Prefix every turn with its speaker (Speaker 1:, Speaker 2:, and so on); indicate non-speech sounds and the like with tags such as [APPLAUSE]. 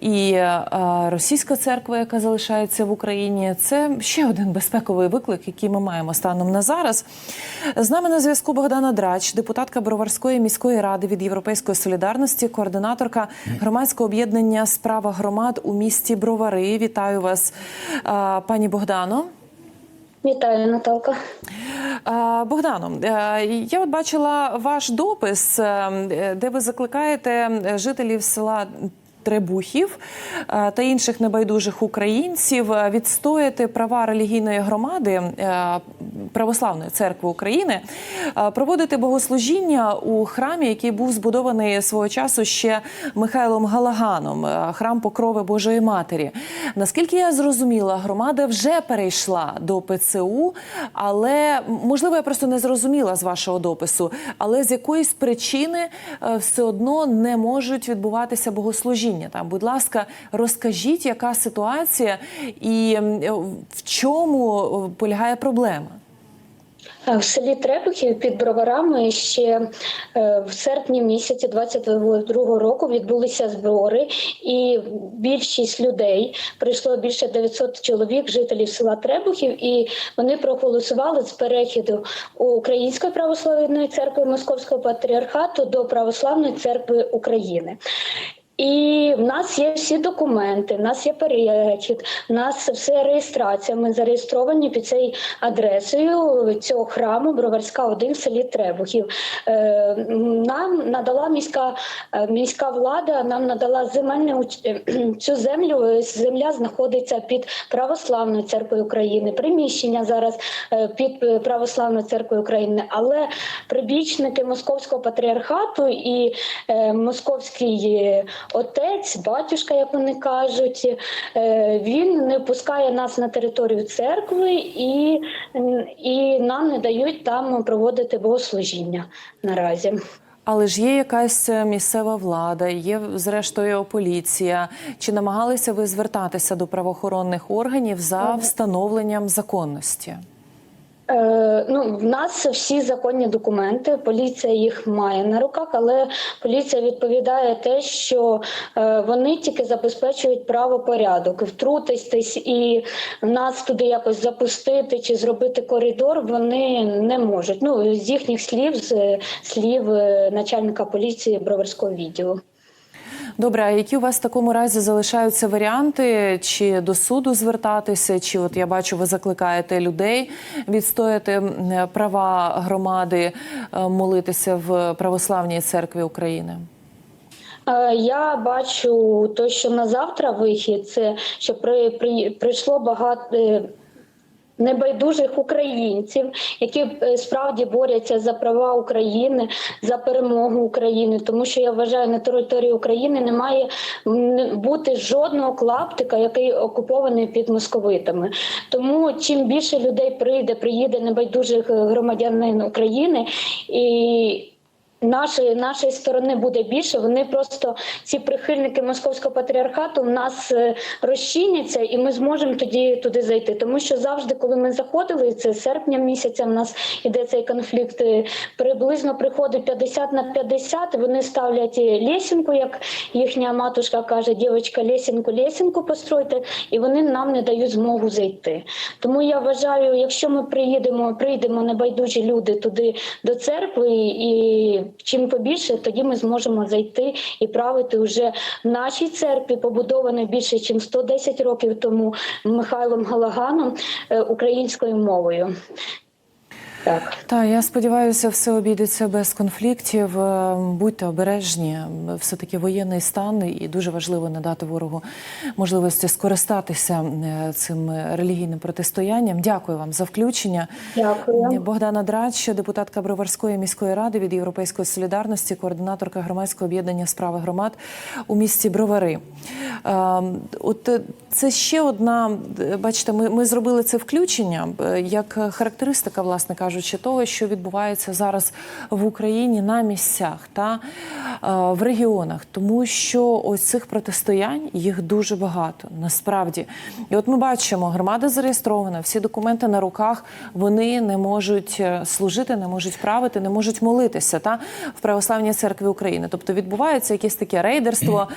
Speaker 1: і е, російська церква, яка залишається в Україні. Це ще один безпековий виклик, який ми маємо станом на зараз. З нами на зв'язку Богдана Драч, депутатка Броварської міської ради від Європейської солідарності, координаторка громадського об'єднання Справа громад у місті Бровари. Вітаю вас, е, пані Богдано.
Speaker 2: Вітаю, Наталка.
Speaker 1: Е, Богдано, е, я от бачила ваш допис, е, де ви закликаєте жителів села. Требухів е, та інших небайдужих українців е, відстояти права релігійної громади е, Православної церкви України, проводити богослужіння у храмі, який був збудований свого часу ще Михайлом Галаганом, храм Покрови Божої Матері. Наскільки я зрозуміла, громада вже перейшла до ПЦУ, але можливо, я просто не зрозуміла з вашого допису, але з якоїсь причини все одно не можуть відбуватися богослужіння. Там, будь ласка, розкажіть, яка ситуація і е, в чому е, полягає проблема?
Speaker 2: В селі Требухів під Броварами ще е, в серпні місяці 22 року відбулися збори, і більшість людей прийшло більше 900 чоловік, жителів села Требухів, і вони проголосували з перехіду Української православної церкви Московського патріархату до Православної церкви України. І в нас є всі документи, в нас є перехід, в нас все реєстрація. Ми зареєстровані під цією адресою цього храму Броварська 1 в селі Требухів. Е, Нам надала міська е, міська влада, нам надала земельну уч- [CLEARS THROAT] цю землю. Земля знаходиться під Православною церквою України. Приміщення зараз е, під е, Православною церквою України, але прибічники московського патріархату і е, московський е, отець, батюшка, як вони кажуть, е, він не пускає нас на територію церкви і, і нам не дають там проводити богослужіння наразі.
Speaker 1: Але ж є якась е, місцева влада, є зрештою поліція. Чи намагалися ви звертатися до правоохоронних органів за встановленням законності?
Speaker 2: Е, ну, в нас всі законні документи, поліція їх має на руках, але поліція відповідає те, що е, вони тільки забезпечують правопорядок. Втрутитись і нас туди якось запустити чи зробити коридор, вони не можуть. Ну, з їхніх слів, з слів е, начальника поліції Броварського відділу.
Speaker 1: Добре, а які у вас в такому разі залишаються варіанти? Чи до суду звертатися? Чи от я бачу, ви закликаєте людей відстояти права громади, е, молитися в православній церкві України?
Speaker 2: Е, Я бачу то, що на завтра вихід, це що при, при прийшло багато. Небайдужих українців, які е, справді борються за права України, за перемогу України, тому що я вважаю, на території України не має бути жодного клаптика, який окупований під московитами. Тому чим більше людей прийде, приїде небайдужих е, громадянин України і. Нашої нашої сторони буде більше. Вони просто ці прихильники московського патріархату в нас е, розчиняться, і ми зможемо тоді туди зайти. Тому що завжди, коли ми заходили, це серпня місяця, в нас іде цей конфлікт. е, Приблизно приходить 50 на 50, Вони ставлять е, лесінку, як їхня матушка каже: дівчинка, лесінку, лесінку постройте, і вони нам не дають змогу зайти. Тому я вважаю, якщо ми приїдемо, прийдемо небайдужі люди туди до церкви, і чим побільше, тоді ми зможемо зайти і правити вже в нашій церкві, побудованій більше ніж 110 років тому Михайлом Галаганом е, українською мовою. Так.
Speaker 1: Та я сподіваюся, все обійдеться без конфліктів. Е, Будьте обережні. Все таки воєнний стан, і дуже важливо не дати ворогу можливості скористатися е, цим релігійним протистоянням. Дякую вам за включення.
Speaker 2: Дякую.
Speaker 1: Богдана Драч, депутатка Броварської міської ради від Європейської солідарності, координаторка громадського об'єднання справи громад у місті Бровари. Е, От е, це ще одна. е, Бачите, ми, ми зробили це включення е, як характеристика, власне кажучи, того, що відбувається зараз в Україні на місцях та е, в регіонах, тому що ось цих протистоянь їх дуже багато насправді. І от ми бачимо, громада зареєстрована, всі документи на руках, вони не можуть е, служити, не можуть правити, не можуть молитися та в православній церкві України. Тобто відбувається якесь таке рейдерство.